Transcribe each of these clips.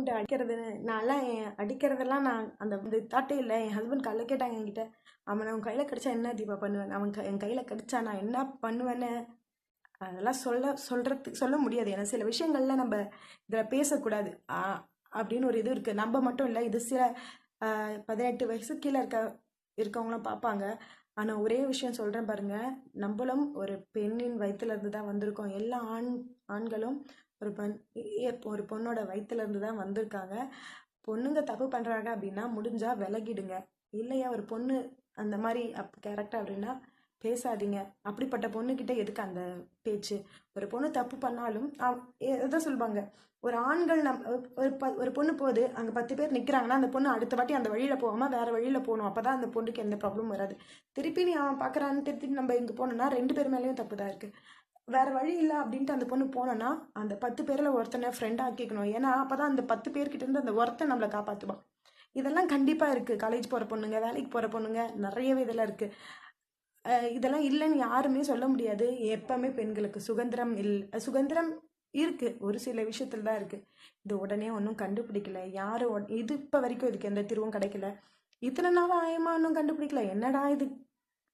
உண்டு அடிக்கிறது நான்லாம் என் அடிக்கிறதெல்லாம் நான் அந்த இந்த தாட்டே இல்லை. என் ஹஸ்பண்ட் காலைல கேட்டாங்க என்கிட்ட அவன் அவன் கையில் கடிச்சா என்ன தீபா பண்ணுவேன்? அவன் க என் கையில் கடிச்சா நான் என்ன பண்ணுவேன்னு? அதெல்லாம் சொல்ல சொல்கிறதுக்கு சொல்ல முடியாது. ஏன்னா சில விஷயங்கள்ல நம்ம இதில் பேசக்கூடாது. அப்படின்னு ஒரு இது இருக்குது நம்ம மட்டும் இல்லை. இது சில பதினெட்டு வயசு கீழே இருக்க இருக்கவங்களும் பார்ப்பாங்க. ஆனால் ஒரே விஷயம் சொல்கிறேன் பாருங்கள் நம்மளும் ஒரு பெண்ணின் வயிற்றுலேருந்து தான் வந்திருக்கோம். எல்லா ஆண் ஆண்களும் ஒரு பெண் இப்போ ஒரு பொண்ணோட வயிற்றுலேருந்து தான் வந்திருக்காங்க. பொண்ணுங்க தப்பு பண்ணுறாங்க அப்படின்னா முடிஞ்சால் விலகிடுங்க. இல்லையா ஒரு பொண்ணு அந்த மாதிரி அப் கேரக்டர் அப்படின்னா பேசாதீங்க. அப்படிப்பட்ட பொண்ணுக்கிட்ட எதுக்கு அந்த பேச்சு? ஒரு பொண்ணு தப்பு பண்ணாலும் எதை சொல்லுவாங்க ஒரு ஆண்கள் நம் ஒரு ப ஒரு பொண்ணு போகுது அங்கே பத்து பேர் நிற்கிறாங்கன்னா அந்த பொண்ணு அடுத்த வாட்டி அந்த வழியில் போகாமல் வேறு வழியில் போகணும். அப்போ தான் அந்த பொண்ணுக்கு எந்த ப்ராப்ளமும் வராது. திருப்பி நீ அவன் பார்க்குறான்னு திருப்பி நம்ம இங்கே போனோம்னா ரெண்டு பேர் மேலேயும் தப்பு தான் இருக்குது வேறு வழி இல்லை அப்படின்ட்டு அந்த பொண்ணு போனோன்னா அந்த பத்து பேரில் ஒருத்தனை ஃப்ரெண்டாக ஆக்கிக்கணும். ஏன்னா அப்போ தான் அந்த பத்து பேர்கிட்டேருந்து அந்த ஒருத்தன் நம்மளை காப்பாற்றுவான் இதெல்லாம் கண்டிப்பாக இருக்குது காலேஜ் போகிற பொண்ணுங்க வேலைக்கு போகிற பொண்ணுங்க நிறையவே இதெல்லாம் இருக்குது இதெல்லாம் இல்லைன்னு யாருமே சொல்ல முடியாது. எப்போவுமே பெண்களுக்கு சுதந்திரம் இல் சுதந்திரம் இருக்குது ஒரு சில விஷயத்தில் தான் இருக்குது இது உடனே ஒன்றும் கண்டுபிடிக்கல. யாரும் இது இப்போ வரைக்கும் இதுக்கு எந்த தீர்வும் கிடைக்கல. இத்தனை நாள் ஆயமா ஒன்றும் கண்டுபிடிக்கல. என்னடா இது?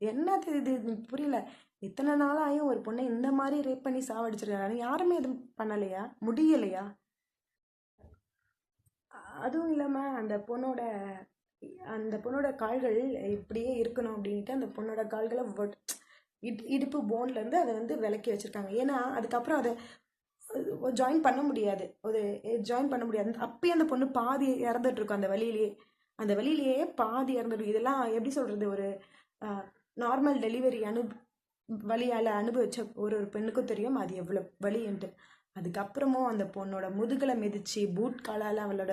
என்னது இது இது புரியல. இத்தனை நாளாயும் ஒரு பொண்ணை இந்த மாதிரி ரேப் பண்ணி சாவடிச்சிருக்காங்க. யாருமே எதுவும் பண்ணலையா? முடியலையா? அதுவும் இல்லாமல் அந்த பொண்ணோட அந்த பொண்ணோட கால்கள் இப்படியே இருக்கணும் அப்படின்ட்டு அந்த பொண்ணோட கால்களை வட்- இட் இடுப்பு போன்லேருந்து அதை வந்து விலக்கி வச்சுருக்காங்க. ஏன்னா அதுக்கப்புறம் அதை ஜாயின் பண்ண முடியாது. ஒரு ஜாயின் பண்ண முடியாது. அப்பயே அந்த பொண்ணு பாதி இறந்துட்டு இருக்கும் அந்த வழியிலேயே. அந்த வழியிலேயே பாதி இறந்துருக்கும் இதெல்லாம் எப்படி சொல்கிறது ஒரு நார்மல் டெலிவரி அனு வழியால் அனுபவிச்ச ஒரு ஒரு பெண்ணுக்கும் தெரியும். அது எவ்வளோ வலின்ட்டு அதுக்கப்புறமும் அந்த பொண்ணோட முதுகலை மிதிச்சு பூட் காலால் அவளோட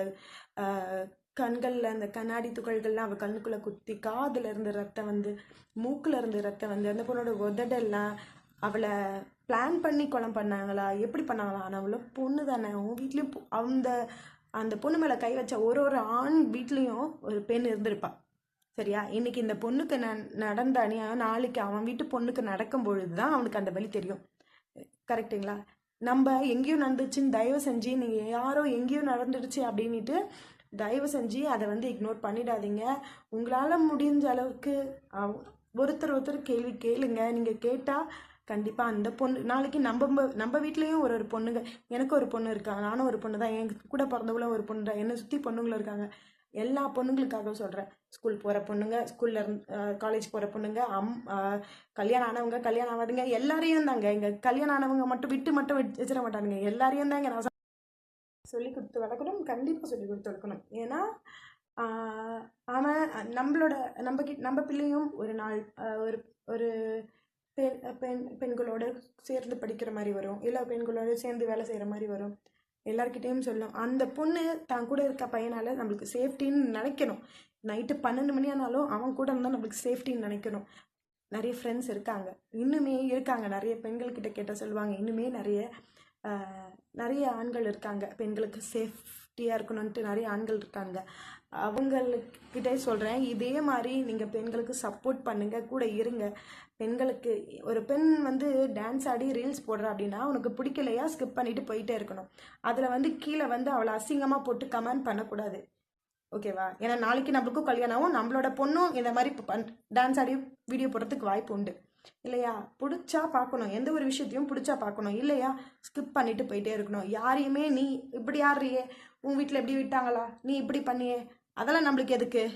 கண்களில் அந்த கண்ணாடி துகள்கள்லாம் அவள் கண்ணுக்குள்ளே குத்தி காதில் இருந்து ரத்தம் வந்து மூக்கில் இருந்து ரத்தம் வந்து அந்த பொண்ணோட உதடெல்லாம் அவளை பிளான் பண்ணி குளம் பண்ணாங்களா? எப்படி பண்ணாங்களா? ஆனால் அவ்வளோ பொண்ணு தானே. அவங்க வீட்லேயும் அந்த அந்த பொண்ணு மேலே கை வச்ச ஒரு ஒரு ஆண் வீட்லேயும் ஒரு பெண் இருந்திருப்பாள் சரியா? இன்னைக்கு இந்த பொண்ணுக்கு ந நடந்த அநியாயம் நாளைக்கு அவன் வீட்டு பொண்ணுக்கு நடக்கும் பொழுது தான் அவனுக்கு அந்த வழி தெரியும். கரெக்டுங்களா நம்ம எங்கேயோ நடந்துச்சுன்னு தயவு செஞ்சு நீங்கள் யாரோ எங்கேயோ நடந்துடுச்சு அப்படின்ட்டு தயவு செஞ்சு அதை வந்து இக்னோர் பண்ணிடாதீங்க. உங்களால் முடிஞ்ச அளவுக்கு அவ- ஒருத்தர் ஒருத்தர் கேள்வி கேளுங்க. நீங்கள் கேட்டால் கண்டிப்பாக அந்த பொண்ணு நாளைக்கு நம்ம நம்ம வீட்லேயும் ஒரு ஒரு பொண்ணுங்க எனக்கு ஒரு பொண்ணு இருக்கா? நானும் ஒரு பொண்ணு தான் என் கூட பிறந்தவங்களும் ஒரு பொண்ணு தான் என்னை சுற்றி பொண்ணுங்களும் இருக்காங்க. எல்லா பொண்ணுங்களுக்காக சொல்கிறேன் ஸ்கூல் போகிற பொண்ணுங்க ஸ்கூல்ல இருந்து காலேஜ் போகிற பொண்ணுங்க அம் கல்யாணம் ஆனவங்க கல்யாணம் ஆகாதுங்க எல்லாரையும் தாங்க இங்கே கல்யாணம் ஆனவங்க மட்டும் விட்டு மட்டும் வச்சிட மாட்டானுங்க. எல்லாரையும் தாங்க நான் சொல்லி கொடுத்து வளர்க்கணும் கண்டிப்பாக சொல்லி கொடுத்து வளர்க்கணும். ஏன்னா அவன் நம்மளோட நம்ம கிட் நம்ம பிள்ளையும் ஒரு நாள் ஒரு ஒரு பெண் பெண் பெண்களோட சேர்ந்து படிக்கிற மாதிரி வரும். இல்லை பெண்களோட சேர்ந்து வேலை செய்கிற மாதிரி வரும். எல்லார்கிட்டயும் சொல்லும். அந்த பொண்ணு தான் கூட இருக்க பையனால் நம்மளுக்கு சேஃப்டின்னு நினைக்கணும். நைட்டு பன்னெண்டு மணி ஆனாலும் அவன் கூட இருந்தால் நம்மளுக்கு சேஃப்டின்னு நினைக்கணும். நிறைய ஃப்ரெண்ட்ஸ் இருக்காங்க. இன்னுமே இருக்காங்க. நிறைய பெண்கள்கிட்ட கேட்டால் சொல்லுவாங்க. இன்னுமே நிறைய நிறைய ஆண்கள் இருக்காங்க. பெண்களுக்கு சேஃப்டியாக இருக்கணும்ன்ட்டு நிறைய ஆண்கள் இருக்காங்க. அவங்கக்கிட்டே சொல்கிறேன் இதே மாதிரி நீங்கள் பெண்களுக்கு சப்போர்ட் பண்ணுங்கள் கூட இருங்க. பெண்களுக்கு ஒரு பெண் வந்து டான்ஸ் ஆடி ரீல்ஸ் போடுறா அப்படின்னா உனக்கு பிடிக்கலையா? ஸ்கிப் பண்ணிவிட்டு போயிட்டே இருக்கணும். அதில் வந்து கீழே வந்து அவளை அசிங்கமாக போட்டு கமெண்ட் பண்ணக்கூடாது. ஓகேவா? ஏன்னா நாளைக்கு நம்மளுக்கும் கல்யாணம் ஆகும். நம்மளோட பொண்ணும் இந்த மாதிரி டான்ஸ் ஆடி வீடியோ போடுறதுக்கு வாய்ப்பு உண்டு. இல்லையா? பிடிச்சா பார்க்கணும். எந்த ஒரு விஷயத்தையும் பிடிச்சா பார்க்கணும். இல்லையா? ஸ்கிப் பண்ணிட்டு போயிட்டே இருக்கணும். யாரையுமே நீ இப்படி ஆடுறியே? உன் வீட்டில் எப்படி விட்டாங்களா? நீ இப்படி பண்ணியே? அதெல்லாம் நம்மளுக்கு எதுக்கு?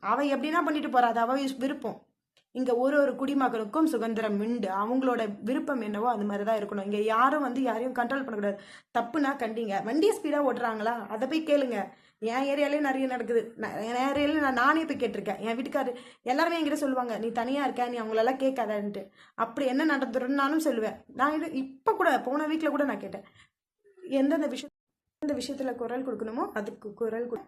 அவ எப்படின்னா பண்ணிட்டு போறா. அது அவ விருப்பம். இங்க ஒரு ஒரு குடிமகனுக்கும் சுதந்திரம் உண்டு. அவங்களோட விருப்பம் என்னவோ அது மாதிரி தான் இருக்கணும். இங்க யாரும் வந்து யாரையும் கண்ட்ரோல் பண்ணக்கூடாது. தப்புனா கண்டிங்க. வண்டியை ஸ்பீடா ஓட்டுறாங்களா? அதை போய் கேளுங்க. என் ஏரியாலேயும் நிறைய நடக்குது. நான் என் ஏரியாலையும் நான் நானே போய் கேட்டிருக்கேன். என் வீட்டுக்காரு எல்லாருமே என்கிட்ட சொல்லுவாங்க நீ தனியாக இருக்க நீ அவங்களெல்லாம் கேட்காதன்ட்டு. அப்படி என்ன நடந்துருன்னு நானும் சொல்லுவேன். நான் இது இப்போ கூட போன வீக்கில் கூட நான் கேட்டேன். எந்தெந்த விஷயம் எந்த விஷயத்தில் குரல் கொடுக்கணுமோ அதுக்கு குரல் கொடு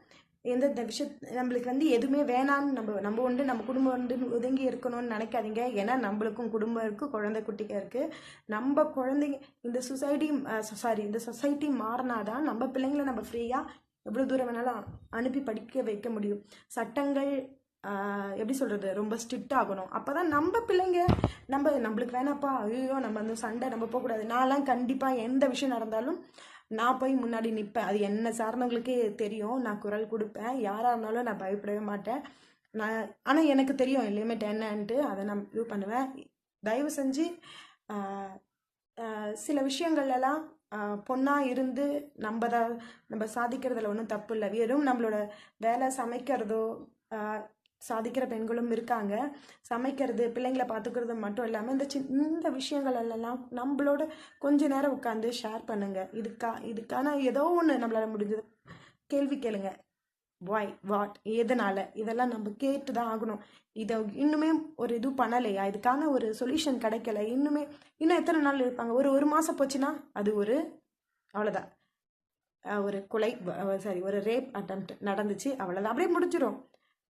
எந்தெந்த விஷய நம்மளுக்கு வந்து எதுவுமே வேணாம்னு நம்ம நம்ம உண்டு நம்ம குடும்பம் உண்டு ஒதுங்கி இருக்கணும்னு நினைக்காதீங்க. ஏன்னா நம்மளுக்கும் குடும்பம் இருக்குது குழந்தை குட்டிங்க இருக்குது நம்ம குழந்தைங்க இந்த சொசைட்டி சாரி இந்த சொசைட்டி மாறினாதான் நம்ம பிள்ளைங்களை நம்ம ஃப்ரீயாக எவ்வளோ தூரம் வேணாலும் அனுப்பி படிக்க வைக்க முடியும். சட்டங்கள் எப்படி சொல்கிறது ரொம்ப ஸ்ட்ரிக்ட் ஆகணும். அப்போ தான் நம்ம பிள்ளைங்க நம்ம நம்மளுக்கு வேணாப்பா. ஐயோ நம்ம அந்த சண்டை நம்ம போகக்கூடாது. நான்லாம் கண்டிப்பாக எந்த விஷயம் நடந்தாலும் நான் போய் முன்னாடி நிற்பேன் அது என்ன சார்ந்தவங்களுக்கே தெரியும். நான் குரல் கொடுப்பேன். யாராக இருந்தாலும் நான் பயப்படவே மாட்டேன். நான் ஆனால் எனக்கு தெரியும். லிமிட் என்னன்ட்டு அதை நான் இது பண்ணுவேன். தயவு செஞ்சு சில விஷயங்கள்லாம் பொண்ணாக இருந்து நம்ம தான் நம்ம சாதிக்கிறதுல ஒன்றும் தப்பு இல்லை வெறும் நம்மளோட வேலை சமைக்கிறதோ சாதிக்கிற பெண்களும் இருக்காங்க. சமைக்கிறது பிள்ளைங்களை பார்த்துக்கிறது மட்டும் இல்லாமல் இந்த சின் இந்த விஷயங்கள் எல்லாம் நம்மளோட கொஞ்ச நேரம் உட்காந்து ஷேர் பண்ணுங்கள் இதுக்கா இதுக்கான ஏதோ ஒன்று நம்மளால் முடிஞ்சது. கேள்வி கேளுங்க. வாய் வாட் எதனால? இதெல்லாம் நம்ம கேட்டு தான் ஆகணும். இதை இன்னுமே ஒரு இது பண்ணலையா? இதுக்கான ஒரு சொல்யூஷன் கிடைக்கல. இன்னுமே இன்னும் எத்தனை நாள் இருப்பாங்க? ஒரு ஒரு மாதம் போச்சுன்னா அது ஒரு அவ்வளோதான் ஒரு கொலை சாரி ஒரு ரேப் அட்டம் நடந்துச்சு. அவ்வளோதான் அப்படியே முடிஞ்சிடும்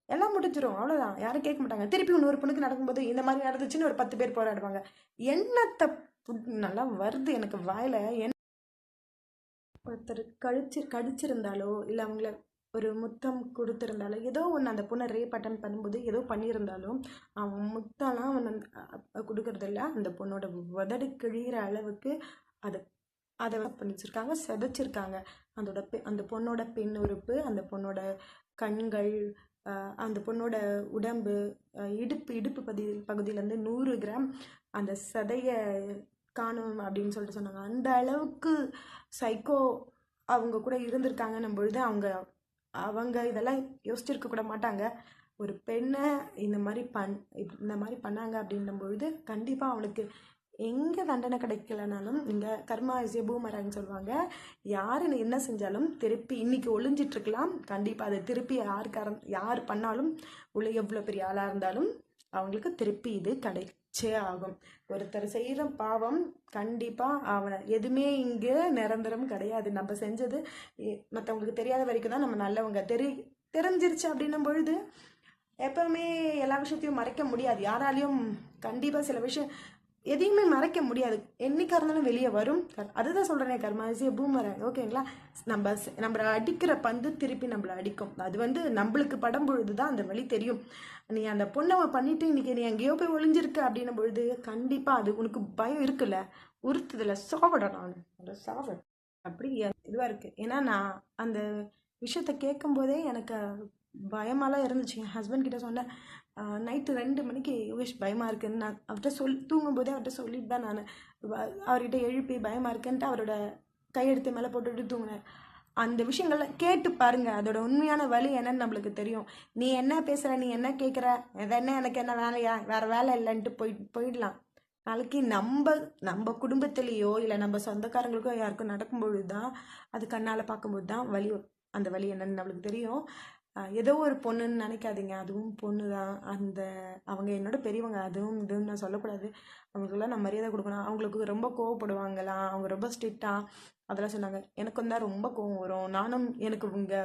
எல்லாம் முடிஞ்சிடும் அவ்வளோதான் யாரும் கேட்க மாட்டாங்க. திருப்பி இன்னொரு பொண்ணுக்கு நடக்கும்போது இந்த மாதிரி நடந்துச்சுன்னு ஒரு பத்து பேர் போராடுவாங்க. என்னத்தை புட்- நல்லா வருது எனக்கு வாயில. என்ன ஒருத்தர் கழிச்சு கடிச்சிருந்தாலோ இல்லை அவங்கள ஒரு முத்தம் கொடுத்துருந்தாலும் ஏதோ ஒன்று அந்த பொண்ணை ரேப் அட்டன் பண்ணும்போது ஏதோ பண்ணியிருந்தாலும் அவன் முத்தம்லாம் அவன் அந்த- கொடுக்கறதில்ல. அந்த பொண்ணோட உதடு கிழிகிற அளவுக்கு அதை அதை பண்ணிச்சிருக்காங்க செதைச்சிருக்காங்க. அதோட பெ அந்த பொண்ணோட பெண் உறுப்பு அந்த பொண்ணோட கண்கள் அந்த பொண்ணோட உடம்பு இடுப்பு இடுப்பு பகுதி பகுதியிலேருந்து நூறு கிராம் அந்த சதையை காணும் அப்படின்னு சொல்லிட்டு சொன்னாங்க. அந்த அளவுக்கு சைக்கோ அவங்க கூட இருந்திருக்காங்கன்னும் பொழுது அவங்க அவங்க இதெல்லாம் யோசிச்சிருக்க கூட மாட்டாங்க. ஒரு பெண்ணை இந்த மாதிரி பண் இந்த மாதிரி பண்ணாங்க அப்படின்னும் பொழுது கண்டிப்பாக அவனுக்கு எங்கே தண்டனை கிடைக்கலனாலும் இந்த கர்மா இஸ் பூமரான்னு சொல்லுவாங்க. யார் என்ன செஞ்சாலும் திருப்பி இன்னைக்கு ஒளிஞ்சிட்ருக்கலாம் கண்டிப்பாக அதை திருப்பி யார் யார் பண்ணாலும் உள்ள எவ்வளோ பெரிய ஆளாக இருந்தாலும் அவங்களுக்கு திருப்பி இது கிடைக்கும் ஆகும். ஒருத்தர் செய்கிற பாவம் கண்டிப்பாக அவனை எதுவுமே இங்கே நிரந்தரம் கிடையாது. நம்ம செஞ்சது மற்றவங்களுக்கு தெரியாத வரைக்கும் தான் நம்ம நல்லவங்க. தெரி தெரிஞ்சிருச்சு அப்படின்னும் பொழுது எப்பவுமே எல்லா விஷயத்தையும் மறைக்க முடியாது. யாராலையும் கண்டிப்பாக சில விஷயம் எதையுமே மறைக்க முடியாது. என்றைக்காக இருந்தாலும் வெளியே வரும். அதுதான் சொல்கிறேனே கர்மாசிய பூமரை. ஓகேங்களா நம்ம நம்மளை அடிக்கிற பந்து திருப்பி நம்மளை அடிக்கும். அது வந்து நம்மளுக்கு படம் பொழுது தான் அந்த வழி தெரியும். நீ அந்த பொண்ணை பண்ணிட்டு இன்னைக்கு நீ எங்கேயோ போய் ஒளிஞ்சிருக்க அப்படின்னும் பொழுது கண்டிப்பாக அது உனக்கு பயம் இருக்குல்ல? உறுத்துதில்ல சாவட நான். அந்த சாவட அப்படி இதுவாக இருக்குது ஏன்னா நான் அந்த விஷயத்த கேட்கும்போதே எனக்கு பயமாலாம் இருந்துச்சு. என் ஹஸ்பண்ட் கிட்ட சொன்னேன் நைட்டு ரெண்டு மணிக்கு யோகேஷ் பயமாக இருக்குன்னு நான் அவர்கிட்ட சொல் தூங்கும்போதே அவர்கிட்ட சொல்லிட்டு தான் நான் அவர்கிட்ட எழுப்பி பயமாக இருக்குன்ட்டு அவரோட கையெடுத்து மேலே போட்டுட்டு தூங்கினேன். அந்த விஷயங்கள்லாம் கேட்டு பாருங்க அதோட உண்மையான வழி என்னன்னு நம்மளுக்கு தெரியும். நீ என்ன பேசுகிற நீ என்ன கேட்குற என்ன எனக்கு என்ன வேலையா வேறு வேலை இல்லைன்ட்டு போய் போயிடலாம். நாளைக்கு நம்ம நம்ம குடும்பத்திலேயோ இல்லை நம்ம சொந்தக்காரங்களுக்கோ யாருக்கும் நடக்கும்பொழுது தான் அது கண்ணால் பார்க்கும்போது தான் வலி அந்த வலி என்னன்னு நம்மளுக்கு தெரியும். ஏதோ ஒரு பொண்ணுன்னு நினைக்காதீங்க. அதுவும் பொண்ணு தான். அந்த அவங்க என்னோட பெரியவங்க அதுவும் இதுவும் நான் சொல்லக்கூடாது. அவங்களுக்குலாம் நான் மரியாதை கொடுக்கணும். அவங்களுக்கு ரொம்ப கோவப்படுவாங்களாம் அவங்க ரொம்ப ஸ்ட்ரிக்டாக அதெல்லாம் சொன்னாங்க. எனக்கும் தான் ரொம்ப கோவம் வரும். நானும் எனக்கு இங்கே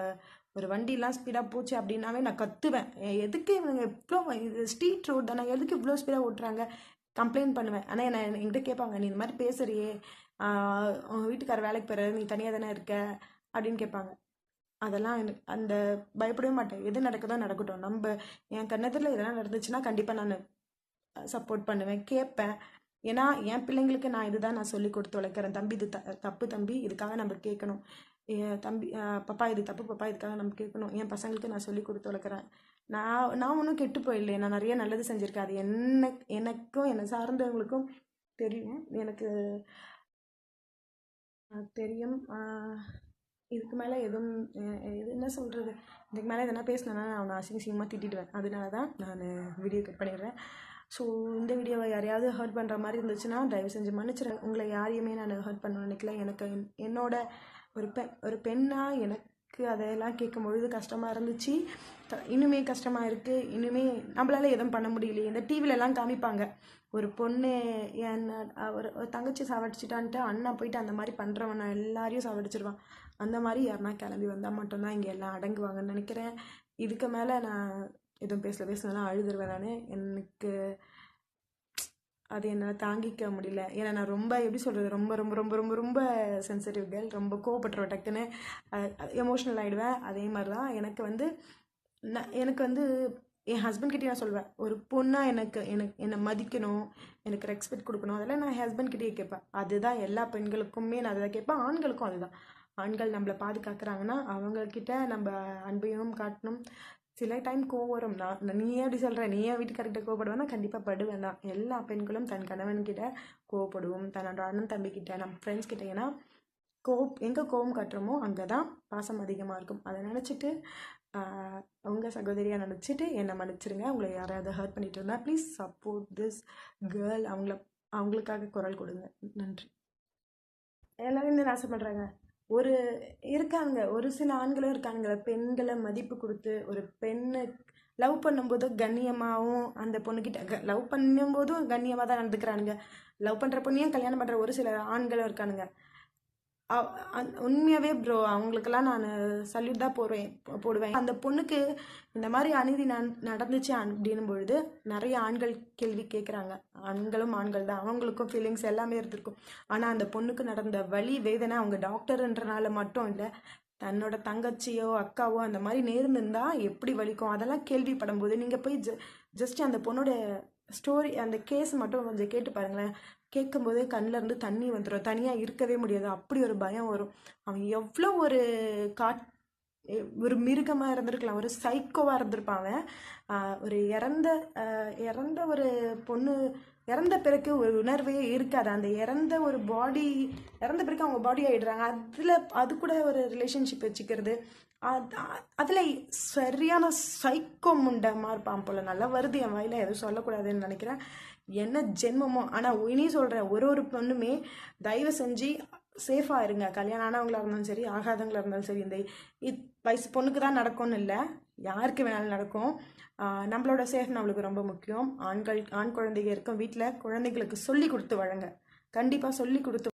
ஒரு வண்டிலாம் ஸ்பீடாக போச்சு அப்படின்னாவே நான் கத்துவேன். எதுக்கு இவங்க இவ்வளோ இது ஸ்ட்ரீட் ரோட் தானே? எதுக்கு இவ்வளோ ஸ்பீடாக ஓட்டுறாங்க? கம்ப்ளைண்ட் பண்ணுவேன். ஆனால் என்ன என்கிட்ட கேட்பாங்க நீ இந்த மாதிரி பேசுறியே. உங்கள் வீட்டுக்கார வேலைக்கு போகிற நீ தனியாக தானே இருக்க? அப்படின்னு கேட்பாங்க. அதெல்லாம் எனக்கு அந்த பயப்படவே மாட்டேன். எது நடக்குதோ நடக்கட்டும். நம்ம என் கண்ணத்தில் இதெல்லாம் நடந்துச்சுன்னா கண்டிப்பாக நான் சப்போர்ட் பண்ணுவேன். கேட்பேன். ஏன்னா என் பிள்ளைங்களுக்கு நான் இதுதான் நான் சொல்லி கொடுத்து வளர்க்குறேன் தம்பி இது த தப்பு தம்பி இதுக்காக நம்ம கேட்கணும். என் தம்பி பப்பா இது தப்பு பப்பா இதுக்காக நம்ம கேட்கணும். என் பசங்களுக்கு நான் சொல்லி கொடுத்து வளர்க்குறேன் நான் நான் ஒன்றும் கெட்டு போயிடல நான் நிறைய நல்லது செஞ்சுருக்கேன். அது என்ன எனக்கும் என்னை சார்ந்தவங்களுக்கும் தெரியும். எனக்கு தெரியும். இதுக்கு மேலே எதுவும் இது என்ன சொல்கிறது இதுக்கு மேலே எதனா பேசினேன்னா நான் அவனை அசிங்க அசிங்கமாக திட்டிடுவேன். அதனால தான் நான் வீடியோ கட் பண்ணிடுறேன். ஸோ இந்த வீடியோவை யாரையாவது ஹர்ட் பண்ணுற மாதிரி இருந்துச்சுன்னா தயவு செஞ்சு மன்னிச்சிடுறேன் உங்களை யாரையுமே நான் ஹர்ட் பண்ண நினைக்கல. எனக்கு என்னோட ஒரு பெண் ஒரு பெண்ணாக எனக்கு அதையெல்லாம் கேட்கும் பொழுது கஷ்டமாக இருந்துச்சு இன்னுமே கஷ்டமாக இருக்குது இன்னுமே நம்மளால் எதுவும் பண்ண முடியலையே. இந்த டிவிலெலாம் காமிப்பாங்க. ஒரு பொண்ணு என்ன ஒரு ஒரு தங்கச்சி சாவடிச்சிட்டான்ட்டு அண்ணா போயிட்டு அந்த மாதிரி பண்ணுறவன் எல்லாரையும் சாவடிச்சிருவான். அந்த மாதிரி யாருனா கிளம்பி வந்தால் மட்டும்தான் இங்கே எல்லாம் அடங்குவாங்கன்னு நினைக்கிறேன். இதுக்கு மேலே நான் எதுவும் பேசல. பேசினா அழுதுருவேன் நான். எனக்கு அது என்னால் தாங்கிக்க முடியல. ஏன்னா நான் ரொம்ப எப்படி சொல்கிறது ரொம்ப ரொம்ப ரொம்ப ரொம்ப ரொம்ப சென்சிட்டிவ் கேர்ள் ரொம்ப கோவப்பட்டுருவேன் டக்குன்னு. எமோஷ்னல் ஆகிடுவேன் அதே மாதிரி தான் எனக்கு வந்து நான் எனக்கு வந்து என் ஹஸ்பண்ட் கிட்டே நான் சொல்வேன். ஒரு பொண்ணாக எனக்கு எனக்கு என்னை மதிக்கணும் எனக்கு ரெஸ்பெக்ட் கொடுக்கணும். அதெல்லாம் நான் ஹஸ்பண்ட் கிட்டேயே கேட்பேன். அதுதான் எல்லா பெண்களுக்குமே நான் அதை கேட்பேன். ஆண்களுக்கும் அதுதான். ஆண்கள் நம்மளை பாதுகாக்கிறாங்கன்னா அவங்கக்கிட்ட நம்ம அன்பையும் காட்டணும். சில டைம் கோவம் வரும். நான் நீ நீயே அப்படி சொல்கிற நீயே வீட்டுக்காரர்கிட்ட கோவப்படுவேன்னா கண்டிப்பாக படுவேன் தான். எல்லா பெண்களும் தன் கணவன்கிட்ட கோவப்படுவோம். தன்னோட அண்ணன் தம்பிக்கிட்ட நம்ம ஃப்ரெண்ட்ஸ் கிட்ட. ஏன்னா கோப் எங்கே கோவம் காட்டுறோமோ அங்கே தான் பாசம் அதிகமாக இருக்கும். அதை நினச்சிட்டு உங்கள் சகோதரியாக நினச்சிட்டு என்னை மன்னிச்சிருங்க. உங்களை யாராவது ஹர்ட் பண்ணிட்டு இருந்தால் ப்ளீஸ் சப்போர்ட் திஸ் கேர்ள் அவங்கள அவங்களுக்காக குரல் கொடுங்க. நன்றி. எல்லாரும் இந்த ஆசைப்படுறாங்க ஒரு இருக்காங்க ஒரு சில ஆண்களும் இருக்காங்க பெண்களை மதிப்பு கொடுத்து ஒரு பெண்ணு லவ் பண்ணும்போது கண்ணியமாகவும் அந்த பொண்ணுக்கிட்ட லவ் பண்ணும்போதும் கண்ணியமாக தான் நடந்துக்கிறானுங்க. லவ் பண்ணுற பொண்ணையும் கல்யாணம் பண்ணுற ஒரு சில ஆண்களும் இருக்கானுங்க. உண்மையாகவே ப்ரோ அவங்களுக்கெல்லாம் நான் சல்யூட் தான் போடுவேன் போடுவேன். அந்த பொண்ணுக்கு இந்த மாதிரி அநீதி நடந்துச்சு அப்படின்னும் பொழுது நிறைய ஆண்கள் கேள்வி கேட்குறாங்க ஆண்களும் ஆண்கள் தான் அவங்களுக்கும் ஃபீலிங்ஸ் எல்லாமே இருந்திருக்கும். ஆனால் அந்த பொண்ணுக்கு நடந்த வலி வேதனை அவங்க டாக்டர்ன்றனால மட்டும் இல்லை தன்னோட தங்கச்சியோ அக்காவோ அந்த மாதிரி நேர்ந்திருந்தா எப்படி வலிக்கும்? அதெல்லாம் கேள்விப்படும் போது நீங்கள் போய் ஜ ஜஸ்ட் அந்த பொண்ணோட ஸ்டோரி அந்த கேஸ் மட்டும் கொஞ்சம் கேட்டு பாருங்களேன். கேட்கும்போதே கண்ணுல இருந்து தண்ணி வந்துடும் தனியாக இருக்கவே முடியாது. அப்படி ஒரு பயம் வரும். அவன் எவ்வளோ ஒரு காட் ஒரு மிருகமாக இருந்திருக்கலாம். ஒரு சைக்கோவாக இருந்திருப்பான் அவன். ஒரு இறந்த இறந்த ஒரு பொண்ணு இறந்த பிறகு ஒரு உணர்வே இருக்காது. அந்த இறந்த ஒரு பாடி இறந்த பிறகு அவங்க பாடி ஆகிடுறாங்க அதில் அது கூட ஒரு ரிலேஷன்ஷிப் வச்சுக்கிறது. அதில் சரியான சைக்கோ முண்டமாக இருப்பான் போல் நல்லா வருது என் வாயில் எதுவும் சொல்லக்கூடாதுன்னு நினைக்கிறேன். என்ன ஜென்மமோ ஆனால் இனி சொல்கிறேன் ஒரு ஒரு பொண்ணுமே தயவு செஞ்சு சேஃபாக இருங்க. கல்யாணம் ஆனவங்களா இருந்தாலும் சரி ஆகாதவங்களா இருந்தாலும் சரி இந்த இத் வயசு பொண்ணுக்கு தான் நடக்கும்னு இல்லை யாருக்கு வேணாலும் நடக்கும். நம்மளோட சேஃப் நம்மளுக்கு ரொம்ப முக்கியம். ஆண்கள் ஆண் குழந்தைங்க இருக்கும் வீட்டில் குழந்தைங்களுக்கு சொல்லி கொடுத்து வழங்க. கண்டிப்பாக சொல்லி கொடுத்து